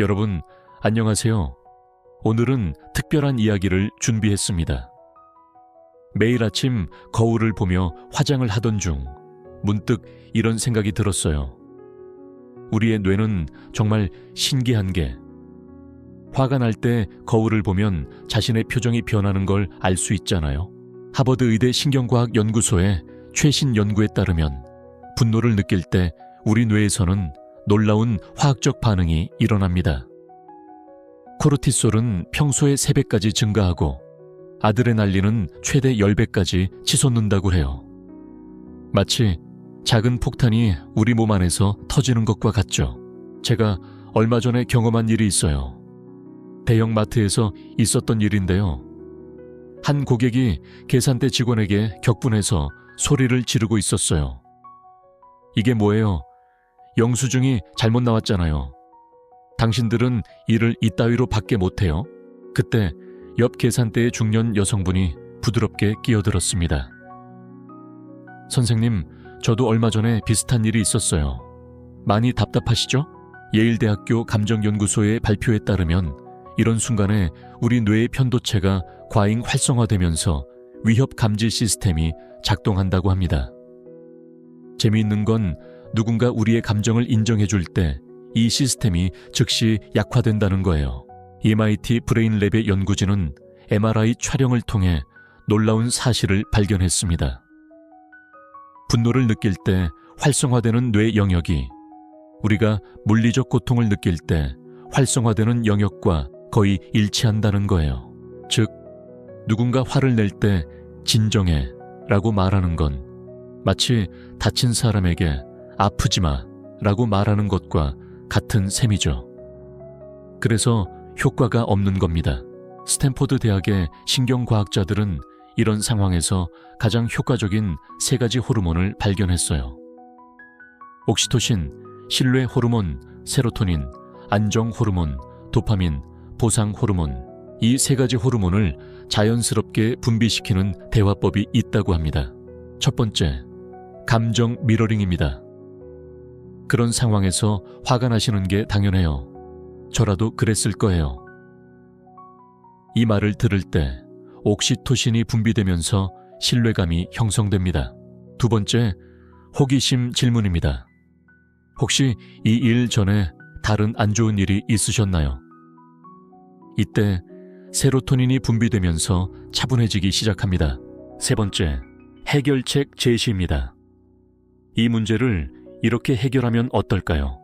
여러분, 안녕하세요. 오늘은 특별한 이야기를 준비했습니다. 매일 아침 거울을 보며 화장을 하던 중 문득 이런 생각이 들었어요. 우리의 뇌는 정말 신기한 게 화가 날 때 거울을 보면 자신의 표정이 변하는 걸 알 수 있잖아요. 하버드 의대 신경과학 연구소의 최신 연구에 따르면 분노를 느낄 때 우리 뇌에서는 놀라운 화학적 반응이 일어납니다. 코르티솔은 평소의 3배까지 증가하고 아드레날린은 최대 10배까지 치솟는다고 해요. 마치 작은 폭탄이 우리 몸 안에서 터지는 것과 같죠. 제가 얼마 전에 경험한 일이 있어요. 대형 마트에서 있었던 일인데요. 한 고객이 계산대 직원에게 격분해서 소리를 지르고 있었어요. 이게 뭐예요? 영수증이 잘못 나왔잖아요. 당신들은 일을 이따위로 밖에 못해요. 그때 옆 계산대의 중년 여성분이 부드럽게 끼어들었습니다. 선생님, 저도 얼마 전에 비슷한 일이 있었어요. 많이 답답하시죠? 예일대학교 감정연구소의 발표에 따르면 이런 순간에 우리 뇌의 편도체가 과잉 활성화되면서 위협 감지 시스템이 작동한다고 합니다. 재미있는 건 누군가 우리의 감정을 인정해 줄 때 이 시스템이 즉시 약화된다는 거예요. MIT 브레인랩의 연구진은 MRI 촬영을 통해 놀라운 사실을 발견했습니다. 분노를 느낄 때 활성화되는 뇌 영역이 우리가 물리적 고통을 느낄 때 활성화되는 영역과 거의 일치한다는 거예요. 즉, 누군가 화를 낼 때 진정해 라고 말하는 건 마치 다친 사람에게 아프지 마 라고 말하는 것과 같은 셈이죠. 그래서 효과가 없는 겁니다. 스탠포드 대학의 신경과학자들은 이런 상황에서 가장 효과적인 세 가지 호르몬을 발견했어요. 옥시토신, 신뢰 호르몬, 세로토닌, 안정 호르몬, 도파민, 보상 호르몬. 이 세 가지 호르몬을 자연스럽게 분비시키는 대화법이 있다고 합니다. 첫 번째, 감정 미러링입니다. 그런 상황에서 화가 나시는 게 당연해요. 저라도 그랬을 거예요. 이 말을 들을 때 옥시토신이 분비되면서 신뢰감이 형성됩니다. 두 번째, 호기심 질문입니다. 혹시 이 일 전에 다른 안 좋은 일이 있으셨나요? 이때 세로토닌이 분비되면서 차분해지기 시작합니다. 세 번째, 해결책 제시입니다. 이 문제를 이렇게 해결하면 어떨까요?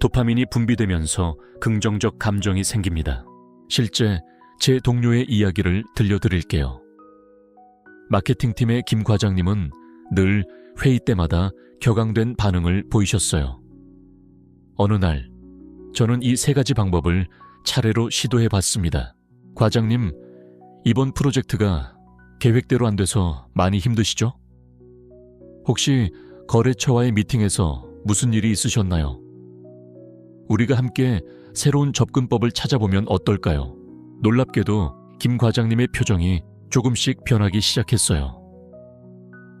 도파민이 분비되면서 긍정적 감정이 생깁니다. 실제 제 동료의 이야기를 들려드릴게요. 마케팅팀의 김 과장님은 늘 회의 때마다 격앙된 반응을 보이셨어요. 어느 날, 저는 이 세 가지 방법을 차례로 시도해 봤습니다. 과장님, 이번 프로젝트가 계획대로 안 돼서 많이 힘드시죠? 혹시 거래처와의 미팅에서 무슨 일이 있으셨나요? 우리가 함께 새로운 접근법을 찾아보면 어떨까요? 놀랍게도 김 과장님의 표정이 조금씩 변하기 시작했어요.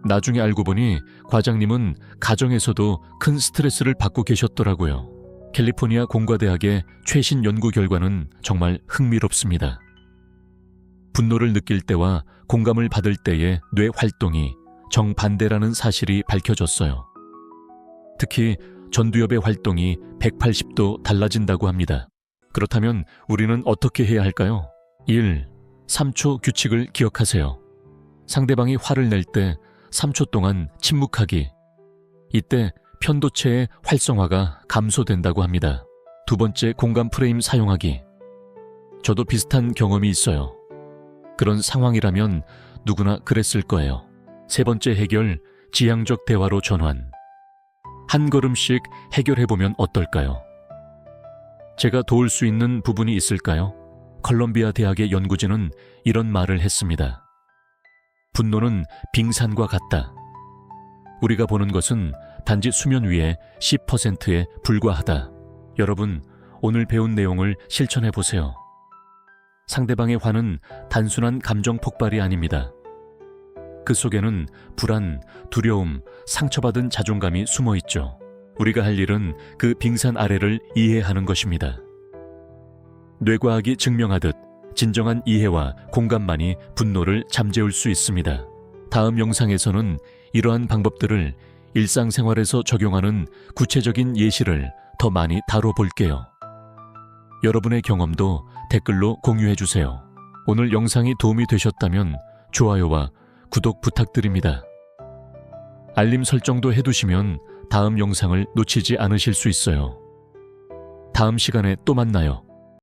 나중에 알고 보니 과장님은 가정에서도 큰 스트레스를 받고 계셨더라고요. 캘리포니아 공과대학의 최신 연구 결과는 정말 흥미롭습니다. 분노를 느낄 때와 공감을 받을 때의 뇌 활동이 정반대라는 사실이 밝혀졌어요. 특히 전두엽의 활동이 180도 달라진다고 합니다. 그렇다면 우리는 어떻게 해야 할까요? 1. 3초 규칙을 기억하세요. 상대방이 화를 낼 때 3초 동안 침묵하기. 이때 편도체의 활성화가 감소된다고 합니다. 두 번째 공감 프레임 사용하기. 저도 비슷한 경험이 있어요. 그런 상황이라면 누구나 그랬을 거예요. 세 번째 해결, 지향적 대화로 전환. 한 걸음씩 해결해보면 어떨까요? 제가 도울 수 있는 부분이 있을까요? 컬럼비아 대학의 연구진은 이런 말을 했습니다. 분노는 빙산과 같다. 우리가 보는 것은 단지 수면 위에 10%에 불과하다. 여러분, 오늘 배운 내용을 실천해 보세요. 상대방의 화는 단순한 감정 폭발이 아닙니다. 그 속에는 불안, 두려움, 상처받은 자존감이 숨어 있죠. 우리가 할 일은 그 빙산 아래를 이해하는 것입니다. 뇌과학이 증명하듯 진정한 이해와 공감만이 분노를 잠재울 수 있습니다. 다음 영상에서는 이러한 방법들을 일상생활에서 적용하는 구체적인 예시를 더 많이 다뤄볼게요. 여러분의 경험도 댓글로 공유해주세요. 오늘 영상이 도움이 되셨다면 좋아요와 구독 부탁드립니다. 알림 설정도 해두시면 다음 영상을 놓치지 않으실 수 있어요. 다음 시간에 또 만나요.